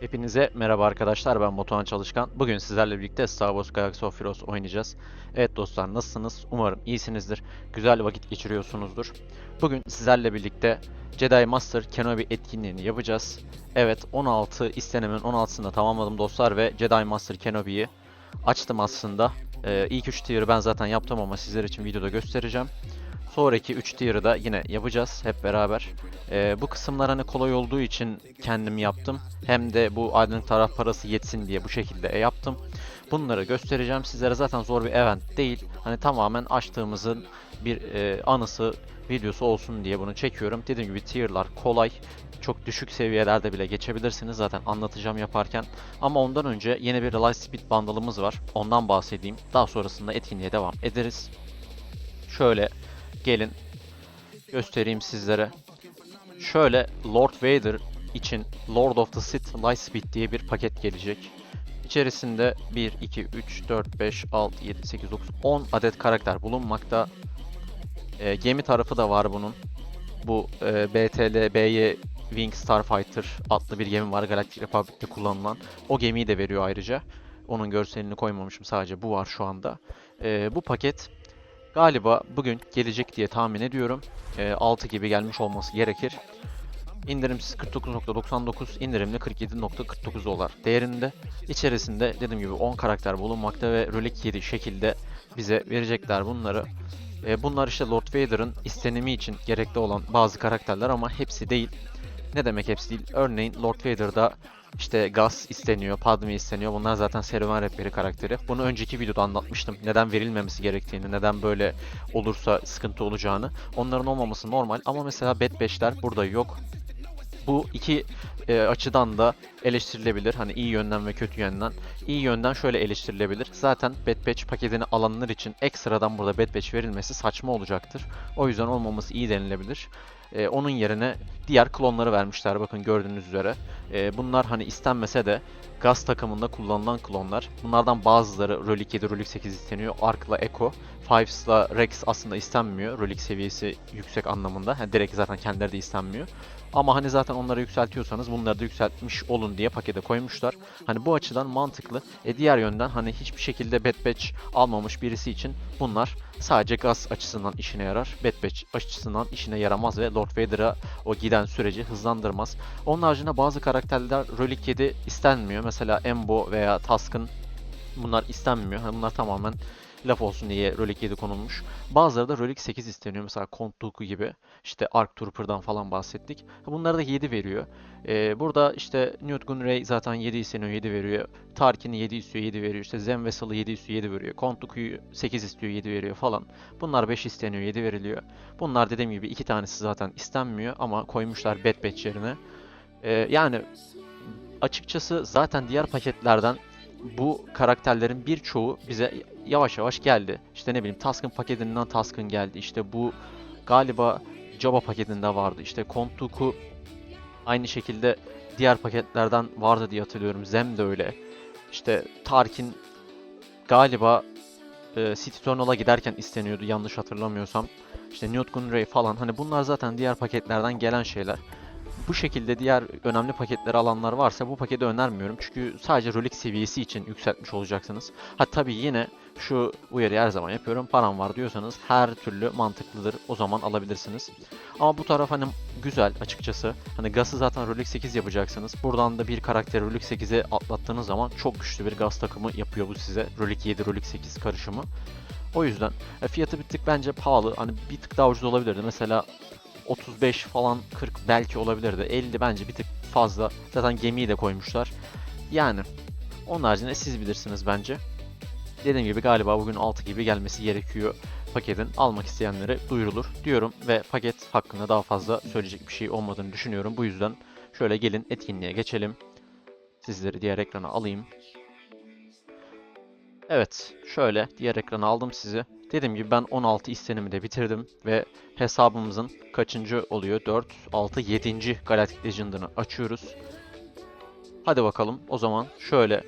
Hepinize merhaba arkadaşlar ben Batuhan Çalışkan. Bugün sizlerle birlikte Star Wars Galaxy of Heroes oynayacağız. Evet dostlar nasılsınız? Umarım iyisinizdir. Güzel vakit geçiriyorsunuzdur. Bugün sizlerle birlikte Jedi Master Kenobi etkinliğini yapacağız. Evet 16 istenemin 16'sını tamamladım dostlar ve Jedi Master Kenobi'yi açtım aslında. Ee, ilk 3 tier'ı ben zaten yaptım ama sizler için videoda göstereceğim. Sonraki 3 tier'ı da yine yapacağız hep beraber. Ee, bu kısımlar hani kolay olduğu için kendim yaptım. Hem de bu aydınlık taraf parası yetsin diye bu şekilde yaptım. Bunları göstereceğim sizlere. Zaten zor bir event değil. Hani tamamen açtığımızın bir e, anısı videosu olsun diye bunu çekiyorum. Dediğim gibi tier'lar kolay. Çok düşük seviyelerde bile geçebilirsiniz zaten anlatacağım yaparken. Ama ondan önce yeni bir Light Speed bundle'ımız var. Ondan bahsedeyim. Daha sonrasında etkinliğe devam ederiz. Şöyle gelin göstereyim sizlere. Şöyle Lord Vader için Lord of the Sith Lightspeed diye bir paket gelecek. İçerisinde 1, 2, 3, 4, 5, 6, 7, 8, 9, 10 adet karakter bulunmakta. E, gemi tarafı da var bunun. Bu e, BTL, BY Wing Starfighter adlı bir gemi var Galactic Republic'te kullanılan. O gemiyi de veriyor ayrıca. Onun görselini koymamışım sadece bu var şu anda. E, bu paket galiba bugün gelecek diye tahmin ediyorum. E, 6 gibi gelmiş olması gerekir. İndirimsiz 49.99, indirimli 47.49 dolar değerinde. İçerisinde dediğim gibi 10 karakter bulunmakta ve Relic 7 şekilde bize verecekler bunları. E, bunlar işte Lord Vader'ın istenimi için gerekli olan bazı karakterler ama hepsi değil. Ne demek hepsi değil? Örneğin Lord Vader'da işte Gus isteniyor, Padme isteniyor. Bunlar zaten serüven rehberi karakteri. Bunu önceki videoda anlatmıştım. Neden verilmemesi gerektiğini, neden böyle olursa sıkıntı olacağını. Onların olmaması normal ama mesela Bad Batch'ler burada yok. Bu iki e, açıdan da eleştirilebilir. Hani iyi yönden ve kötü yönden. İyi yönden şöyle eleştirilebilir. Zaten Bad Batch paketini alanlar için ekstradan burada Bad Batch verilmesi saçma olacaktır. O yüzden olmaması iyi denilebilir. E, onun yerine diğer klonları vermişler bakın gördüğünüz üzere. E, bunlar hani istenmese de Gaz takımında kullanılan klonlar. Bunlardan bazıları Relic 7, Relic 8 isteniyor. Ark'la Echo. Fives'la Rex aslında istenmiyor. Relic seviyesi yüksek anlamında. Yani direkt zaten kendileri de istenmiyor. Ama hani zaten onları yükseltiyorsanız bunları da yükseltmiş olun diye pakete koymuşlar. Hani bu açıdan mantıklı. E diğer yönden hani hiçbir şekilde Bad Batch almamış birisi için bunlar sadece gaz açısından işine yarar. Bad Batch açısından işine yaramaz ve Lord Vader'a o giden süreci hızlandırmaz. Onun haricinde bazı karakterler Relic 7 istenmiyor. Mesela Embo veya Task'ın bunlar istenmiyor. Bunlar tamamen laf olsun diye Relic 7 konulmuş. Bazıları da Relic 8 isteniyor. Mesela Count Dooku gibi. İşte Arc Trooper'dan falan bahsettik. Bunlara da 7 veriyor. Ee, burada işte Newt Gunray zaten 7 isteniyor 7 veriyor. Tarkin'i 7 istiyor 7 veriyor. İşte Zen Vessel'ı 7 istiyor 7 veriyor. Count Dooku'yu 8 istiyor 7 veriyor falan. Bunlar 5 isteniyor 7 veriliyor. Bunlar dediğim gibi iki tanesi zaten istenmiyor ama koymuşlar Bad Batch yerine. Ee, yani açıkçası zaten diğer paketlerden bu karakterlerin birçoğu bize yavaş yavaş geldi. İşte ne bileyim Task'ın paketinden Task'ın geldi. İşte bu galiba Jabba paketinde vardı. İşte Kontuk'u aynı şekilde diğer paketlerden vardı diye hatırlıyorum. Zem de öyle. İşte Tarkin galiba e, City Eternal'a giderken isteniyordu yanlış hatırlamıyorsam. İşte Newt Gunray falan hani bunlar zaten diğer paketlerden gelen şeyler. Bu şekilde diğer önemli paketleri alanlar varsa bu paketi önermiyorum. Çünkü sadece Relic seviyesi için yükseltmiş olacaksınız. Ha tabii yine şu uyarıyı her zaman yapıyorum. Param var diyorsanız her türlü mantıklıdır. O zaman alabilirsiniz. Ama bu taraf hani güzel açıkçası. Hani Gas'ı zaten Relic 8 yapacaksınız. Buradan da bir karakteri Relic 8'e atlattığınız zaman çok güçlü bir Gas takımı yapıyor bu size. Relic 7, Relic 8 karışımı. O yüzden e, fiyatı bir tık bence pahalı. Hani bir tık daha ucuz olabilirdi. Mesela 35 falan 40 belki olabilirdi. 50 bence bir tık fazla. Zaten gemiyi de koymuşlar. Yani onun haricinde siz bilirsiniz bence. Dediğim gibi galiba bugün 6 gibi gelmesi gerekiyor paketin. Almak isteyenlere duyurulur diyorum ve paket hakkında daha fazla söyleyecek bir şey olmadığını düşünüyorum. Bu yüzden şöyle gelin etkinliğe geçelim. Sizleri diğer ekrana alayım. Evet, şöyle diğer ekrana aldım sizi. Dediğim gibi ben 16 istenimi de bitirdim ve hesabımızın kaçıncı oluyor? 4, 6, 7. Galactic Legend'ını açıyoruz. Hadi bakalım o zaman şöyle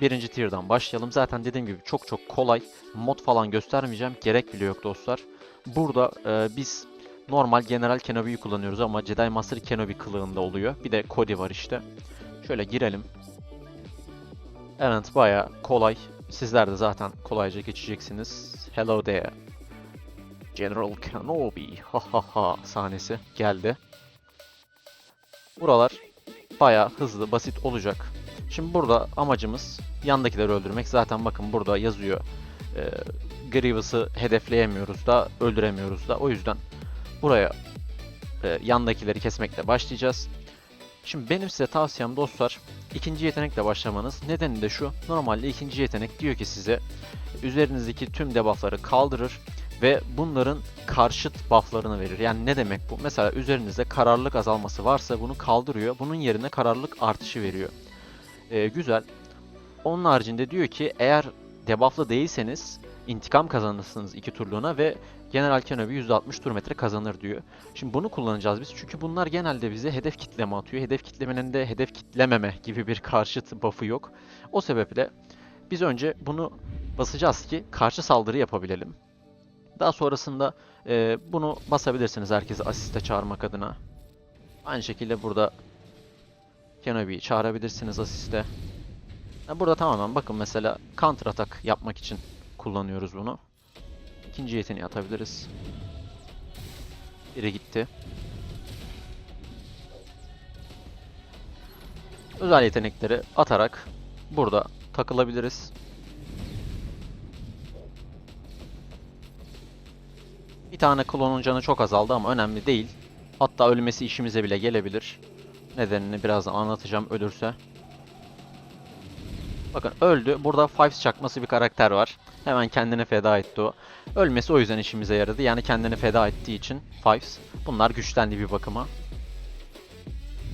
birinci tier'dan başlayalım. Zaten dediğim gibi çok çok kolay. Mod falan göstermeyeceğim. Gerek bile yok dostlar. Burada e, biz normal General Kenobi'yi kullanıyoruz ama Jedi Master Kenobi kılığında oluyor. Bir de Cody var işte. Şöyle girelim. Evet baya kolay. Sizler de zaten kolayca geçeceksiniz. Hello there. General Kenobi. Ha ha ha sahnesi geldi. Buralar baya hızlı, basit olacak. Şimdi burada amacımız yandakileri öldürmek. Zaten bakın burada yazıyor. Ee, Grievous'ı hedefleyemiyoruz da, öldüremiyoruz da. O yüzden buraya e, yandakileri kesmekle başlayacağız. Şimdi benim size tavsiyem dostlar ikinci yetenekle başlamanız. Nedeni de şu. Normalde ikinci yetenek diyor ki size üzerinizdeki tüm debuffları kaldırır ve bunların karşıt bufflarını verir. Yani ne demek bu? Mesela üzerinizde kararlılık azalması varsa bunu kaldırıyor. Bunun yerine kararlılık artışı veriyor. Ee, güzel. Onun haricinde diyor ki eğer debufflı değilseniz intikam kazanırsınız iki turluğuna ve General Kenobi %60 tur metre kazanır diyor. Şimdi bunu kullanacağız biz çünkü bunlar genelde bize hedef kitleme atıyor. Hedef kitlemenin de hedef kitlememe gibi bir karşıt buff'ı yok. O sebeple biz önce bunu basacağız ki karşı saldırı yapabilelim. Daha sonrasında e, bunu basabilirsiniz herkesi asiste çağırmak adına. Aynı şekilde burada Kenobi'yi çağırabilirsiniz asiste. Burada tamamen bakın mesela counter atak yapmak için kullanıyoruz bunu. İkinci yeteneği atabiliriz. Biri gitti. Özel yetenekleri atarak burada takılabiliriz. Bir tane klonun canı çok azaldı ama önemli değil. Hatta ölmesi işimize bile gelebilir. Nedenini birazdan anlatacağım ölürse. Bakın öldü. Burada Fives çakması bir karakter var. Hemen kendini feda etti o. Ölmesi o yüzden işimize yaradı. Yani kendini feda ettiği için Fives. Bunlar güçlendi bir bakıma.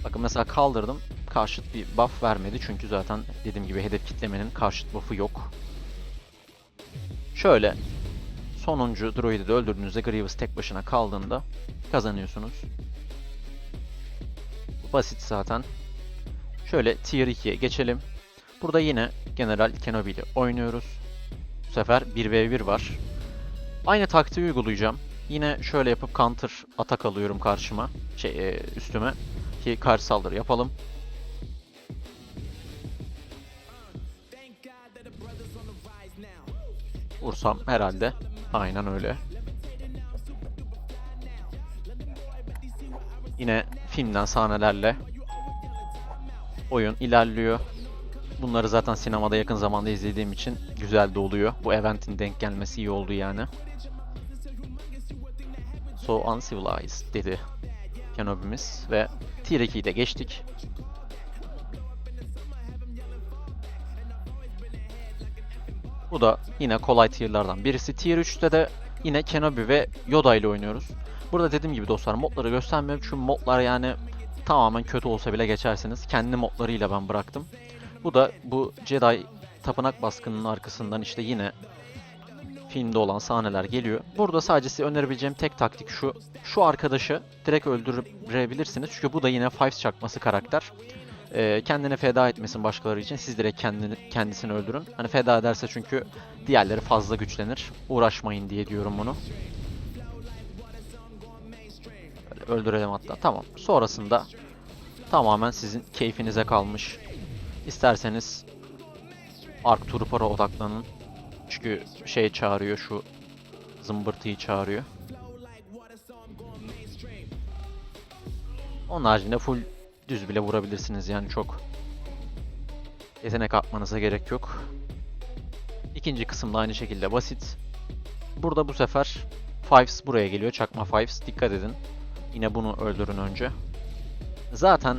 Bakın mesela kaldırdım. Karşıt bir buff vermedi. Çünkü zaten dediğim gibi hedef kitlemenin karşıt buff'ı yok. Şöyle. Sonuncu droid'i de öldürdüğünüzde Grievous tek başına kaldığında kazanıyorsunuz. Bu basit zaten. Şöyle tier 2'ye geçelim. Burada yine General Kenobi ile oynuyoruz. Bu sefer 1v1 var. Aynı taktiği uygulayacağım. Yine şöyle yapıp counter atak alıyorum karşıma. Şey e, üstüme. Ki karşı saldırı yapalım. Vursam herhalde. Aynen öyle. Yine filmden sahnelerle oyun ilerliyor. Bunları zaten sinemada yakın zamanda izlediğim için güzel de oluyor. Bu eventin denk gelmesi iyi oldu yani. So uncivilized dedi Kenobi'miz ve 2'yi de geçtik. Bu da yine kolay tier'lardan birisi. Tier 3'te de yine Kenobi ve Yoda ile oynuyoruz. Burada dediğim gibi dostlar modları göstermiyorum çünkü modlar yani tamamen kötü olsa bile geçersiniz. Kendi modlarıyla ben bıraktım. Bu da bu Jedi tapınak baskınının arkasından işte yine filmde olan sahneler geliyor. Burada sadece size önerebileceğim tek taktik şu. Şu arkadaşı direkt öldürebilirsiniz. Çünkü bu da yine Fives çakması karakter. Ee, kendini feda etmesin başkaları için. Siz direkt kendini, kendisini öldürün. Hani feda ederse çünkü diğerleri fazla güçlenir. Uğraşmayın diye diyorum bunu. Böyle öldürelim hatta. Tamam. Sonrasında tamamen sizin keyfinize kalmış. İsterseniz Ark Trooper'a odaklanın. Çünkü şey çağırıyor şu zımbırtıyı çağırıyor. Onun haricinde full düz bile vurabilirsiniz yani çok yetenek atmanıza gerek yok. İkinci kısım da aynı şekilde basit. Burada bu sefer Fives buraya geliyor. Çakma Fives. Dikkat edin. Yine bunu öldürün önce. Zaten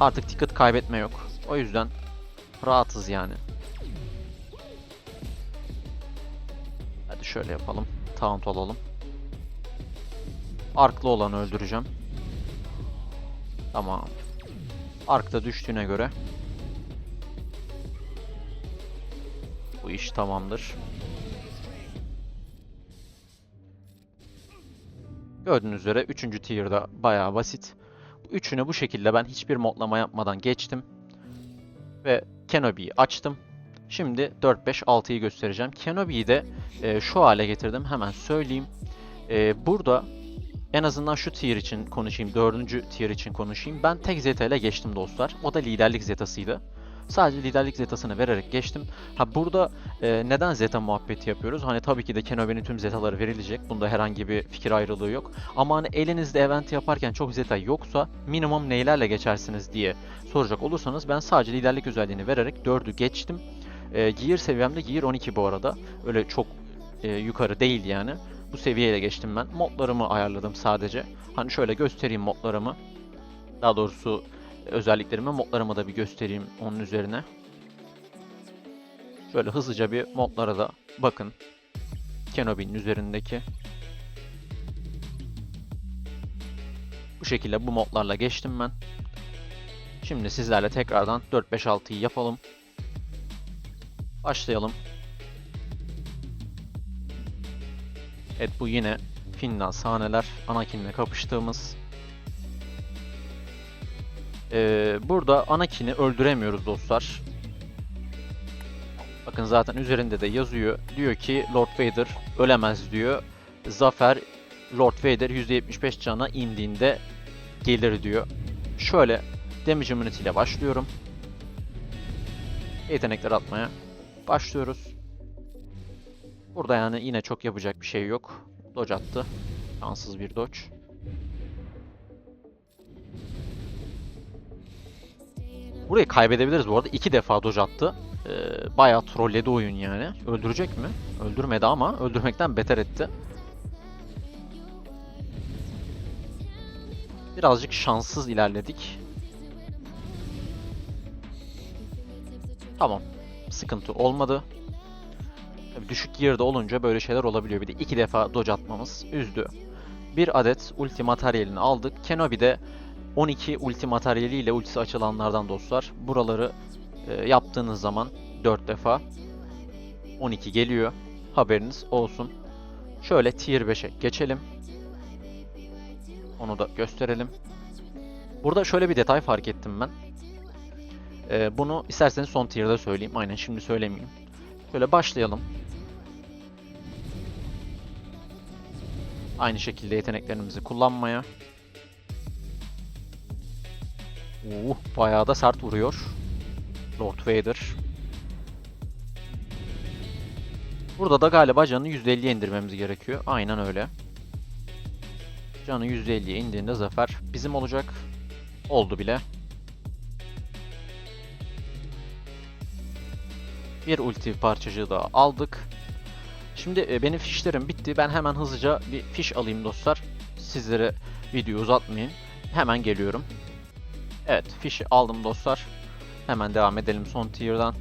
artık ticket kaybetme yok. O yüzden rahatız yani. Hadi şöyle yapalım. Taunt olalım. Arklı olanı öldüreceğim. Tamam. Arkta düştüğüne göre bu iş tamamdır. Gördüğünüz üzere 3. tier'da bayağı basit. Üçünü bu şekilde ben hiçbir modlama yapmadan geçtim. Ve Kenobi'yi açtım. Şimdi 4, 5, 6'yı göstereceğim. Kenobi'yi de e, şu hale getirdim. Hemen söyleyeyim. E, burada en azından şu tier için konuşayım, dördüncü tier için konuşayım. Ben tek zeta ile geçtim dostlar. O da liderlik zetasıydı. Sadece liderlik zetasını vererek geçtim. Ha burada e, neden zeta muhabbeti yapıyoruz? Hani tabii ki de Kenobi'nin tüm zetaları verilecek. Bunda herhangi bir fikir ayrılığı yok. Ama hani elinizde event yaparken çok zeta yoksa minimum neylerle geçersiniz diye soracak olursanız ben sadece liderlik özelliğini vererek 4'ü geçtim. E, gear seviyemde Gear 12 bu arada. Öyle çok e, yukarı değil yani. Bu seviyeye geçtim ben. Modlarımı ayarladım sadece. Hani şöyle göstereyim modlarımı. Daha doğrusu özelliklerimi, modlarımı da bir göstereyim onun üzerine. Şöyle hızlıca bir modlara da bakın. Kenobi'nin üzerindeki. Bu şekilde bu modlarla geçtim ben. Şimdi sizlerle tekrardan 4-5-6'yı yapalım. Başlayalım. Evet bu yine Finland sahneler. Anakin'le kapıştığımız. Ee, burada Anakin'i öldüremiyoruz dostlar. Bakın zaten üzerinde de yazıyor. Diyor ki Lord Vader ölemez diyor. Zafer Lord Vader %75 cana indiğinde gelir diyor. Şöyle damage immunity ile başlıyorum. Yetenekler atmaya başlıyoruz. Burada yani yine çok yapacak bir şey yok. Dodge attı. Şanssız bir dodge. Burayı kaybedebiliriz bu arada. İki defa dodge attı. Ee, bayağı trolledi oyun yani. Öldürecek mi? Öldürmedi ama öldürmekten beter etti. Birazcık şanssız ilerledik. Tamam. Sıkıntı olmadı. Tabii düşük gear'da olunca böyle şeyler olabiliyor. Bir de iki defa dodge atmamız üzdü. Bir adet ulti materyalini aldık. Kenobi de 12 ulti materyaliyle ultisi açılanlardan dostlar. Buraları e, yaptığınız zaman 4 defa 12 geliyor. Haberiniz olsun. Şöyle tier 5'e geçelim. Onu da gösterelim. Burada şöyle bir detay fark ettim ben. E, bunu isterseniz son tier'da söyleyeyim. Aynen şimdi söylemeyeyim. Şöyle başlayalım. Aynı şekilde yeteneklerimizi kullanmaya. Uh, bayağı da sert vuruyor. Lord Vader. Burada da galiba canını %50'ye indirmemiz gerekiyor. Aynen öyle. Canı %50'ye indiğinde zafer bizim olacak. Oldu bile. Bir ulti parçacığı da aldık. Şimdi e, benim fişlerim bitti. Ben hemen hızlıca bir fiş alayım dostlar. Sizlere video uzatmayayım. Hemen geliyorum. Evet fişi aldım dostlar. Hemen devam edelim son tier'dan.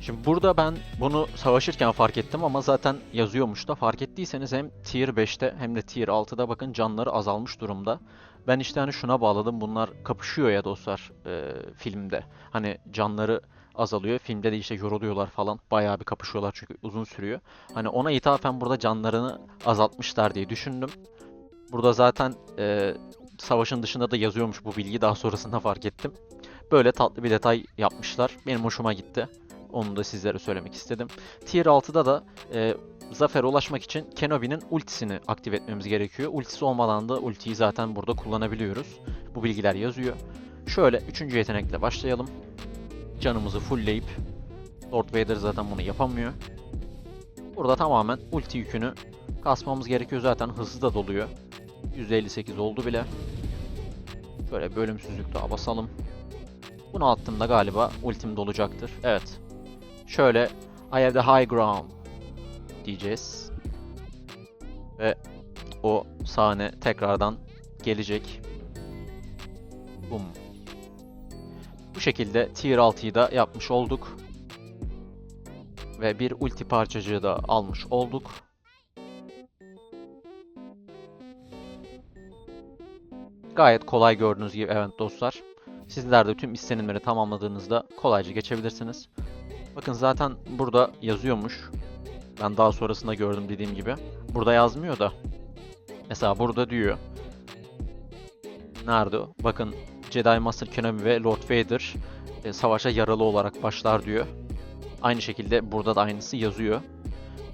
Şimdi burada ben bunu savaşırken fark ettim ama zaten yazıyormuş da fark ettiyseniz hem tier 5'te hem de tier 6'da bakın canları azalmış durumda. Ben işte hani şuna bağladım bunlar kapışıyor ya dostlar e, filmde. Hani canları azalıyor. Filmde de işte yoruluyorlar falan. Bayağı bir kapışıyorlar çünkü uzun sürüyor. Hani ona ithafen burada canlarını azaltmışlar diye düşündüm. Burada zaten e, savaşın dışında da yazıyormuş bu bilgi. Daha sonrasında fark ettim. Böyle tatlı bir detay yapmışlar. Benim hoşuma gitti. Onu da sizlere söylemek istedim. Tier 6'da da e, zafere ulaşmak için Kenobi'nin ultisini aktif etmemiz gerekiyor. Ultisi olmadan da ultiyi zaten burada kullanabiliyoruz. Bu bilgiler yazıyor. Şöyle 3. yetenekle başlayalım. Canımızı fullleyip Lord Vader zaten bunu yapamıyor. Burada tamamen ulti yükünü kasmamız gerekiyor. Zaten hızlı da doluyor. %58 oldu bile. Şöyle bölümsüzlük daha basalım. Bunu attığımda galiba ultim dolacaktır. Evet. Şöyle I have the high ground diyeceğiz. Ve o sahne tekrardan gelecek. Bum. Bu şekilde tier 6'yı da yapmış olduk. Ve bir ulti parçacığı da almış olduk. Gayet kolay gördüğünüz gibi evet dostlar. Sizler de tüm istenimleri tamamladığınızda kolayca geçebilirsiniz. Bakın zaten burada yazıyormuş. Ben daha sonrasında gördüm dediğim gibi. Burada yazmıyor da. Mesela burada diyor. Nerede? Bakın Jedi Master Kenobi ve Lord Vader e, savaşa yaralı olarak başlar diyor. Aynı şekilde burada da aynısı yazıyor.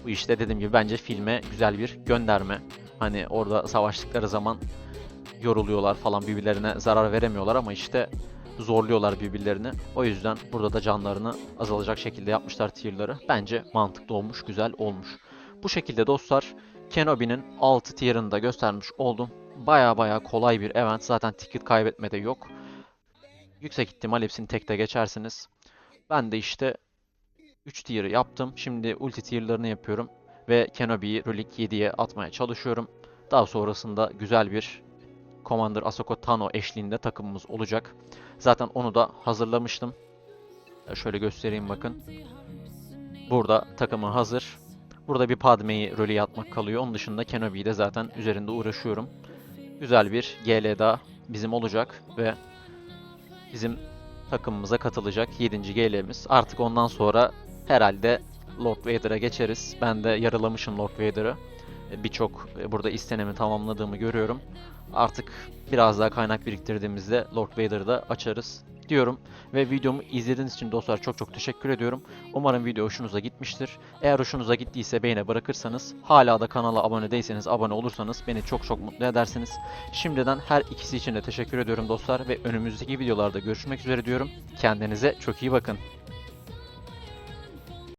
Bu işte dediğim gibi bence filme güzel bir gönderme. Hani orada savaştıkları zaman yoruluyorlar falan birbirlerine zarar veremiyorlar ama işte zorluyorlar birbirlerini. O yüzden burada da canlarını azalacak şekilde yapmışlar tier'ları. Bence mantıklı olmuş, güzel olmuş. Bu şekilde dostlar Kenobi'nin 6 tier'ını da göstermiş oldum. Baya baya kolay bir event. Zaten ticket kaybetmede yok. Yüksek ihtimal hepsini tekte geçersiniz. Ben de işte 3 tier'ı yaptım. Şimdi ulti tier'larını yapıyorum. Ve Kenobi'yi Relic 7'ye atmaya çalışıyorum. Daha sonrasında güzel bir Commander Ahsoka Tano eşliğinde takımımız olacak. Zaten onu da hazırlamıştım. Şöyle göstereyim bakın. Burada takımı hazır. Burada bir Padme'yi rolü atmak kalıyor. Onun dışında Kenobi'yi de zaten üzerinde uğraşıyorum. Güzel bir GL daha bizim olacak ve bizim takımımıza katılacak 7. GL'miz. Artık ondan sonra herhalde Lord Vader'a geçeriz. Ben de yaralamışım Lord Vader'ı. Birçok e, burada istenemi tamamladığımı görüyorum. Artık biraz daha kaynak biriktirdiğimizde Lord Vader'ı da açarız diyorum. Ve videomu izlediğiniz için dostlar çok çok teşekkür ediyorum. Umarım video hoşunuza gitmiştir. Eğer hoşunuza gittiyse beğene bırakırsanız, hala da kanala abone değilseniz abone olursanız beni çok çok mutlu edersiniz. Şimdiden her ikisi için de teşekkür ediyorum dostlar ve önümüzdeki videolarda görüşmek üzere diyorum. Kendinize çok iyi bakın.